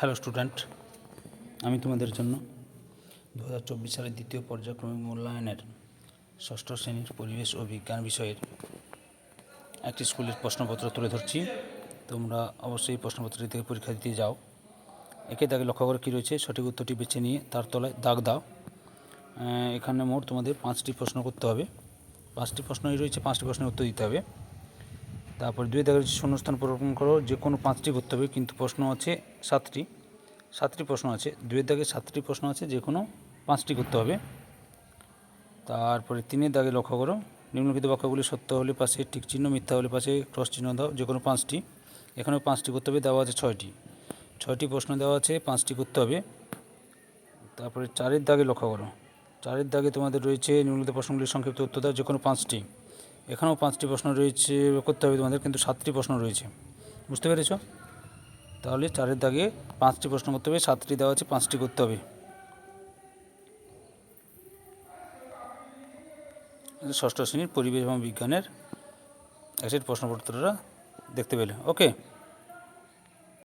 Hello student আমি তোমাদের জন্য দু হাজার চব্বিশ সালের দ্বিতীয় পর্যায়ক্রমিক মূল্যায়নের ষষ্ঠ শ্রেণির পরিবেশ ও বিজ্ঞান বিষয়ের একটি স্কুলের প্রশ্নপত্র তুলে ধরছি। তোমরা অবশ্যই প্রশ্নপত্রটি থেকে পরীক্ষা দিতে যাও। একে দাগে লক্ষ্য করে কী রয়েছে, সঠিক উত্তরটি বেছে নিয়ে তার তলায় দাগ দাও। এখানে মোট তোমাদের পাঁচটি প্রশ্ন করতে হবে। পাঁচটি প্রশ্নই রয়েছে, পাঁচটি প্রশ্নের উত্তর দিতে হবে। তারপরে দুই দাগের শূন্যস্থান পূরণ করো, যে কোনো পাঁচটি করতে হবে, কিন্তু প্রশ্ন আছে সাতটি। সাতটি প্রশ্ন আছে দুয়ের দাগে সাতটি প্রশ্ন আছে, যে কোনো পাঁচটি করতে হবে। তারপরে তিনের দাগে লক্ষ্য করো, নিম্নলিখিত বাক্যগুলি সত্য হলে পাশে টিক চিহ্ন, মিথ্যা হলে পাশে, ক্রস চিহ্ন দাও, যে কোনো পাঁচটি। এখানেও পাঁচটি করতে হবে, দেওয়া আছে ছয়টি। ছয়টি প্রশ্ন দেওয়া আছে, পাঁচটি করতে হবে। তারপরে চারের দাগে লক্ষ্য করো। চারের দাগে তোমাদের রয়েছে নিম্নলিখিত প্রশ্নগুলির সংক্ষিপ্ত উত্তর দাও, যে কোনো পাঁচটি। এখানেও পাঁচটি প্রশ্ন রয়েছে, করতে হবে তোমাদের, কিন্তু সাতটি প্রশ্ন রয়েছে। বুঝতে পেরেছ? তাহলে চারের দাগে পাঁচটি প্রশ্ন করতে হবে, সাতটি দেওয়া আছে, পাঁচটি করতে হবে। ষষ্ঠ শ্রেণির পরিবেশ এবং বিজ্ঞানের অ্যাসেট প্রশ্নপত্রটা দেখতে পেলে। ওকে?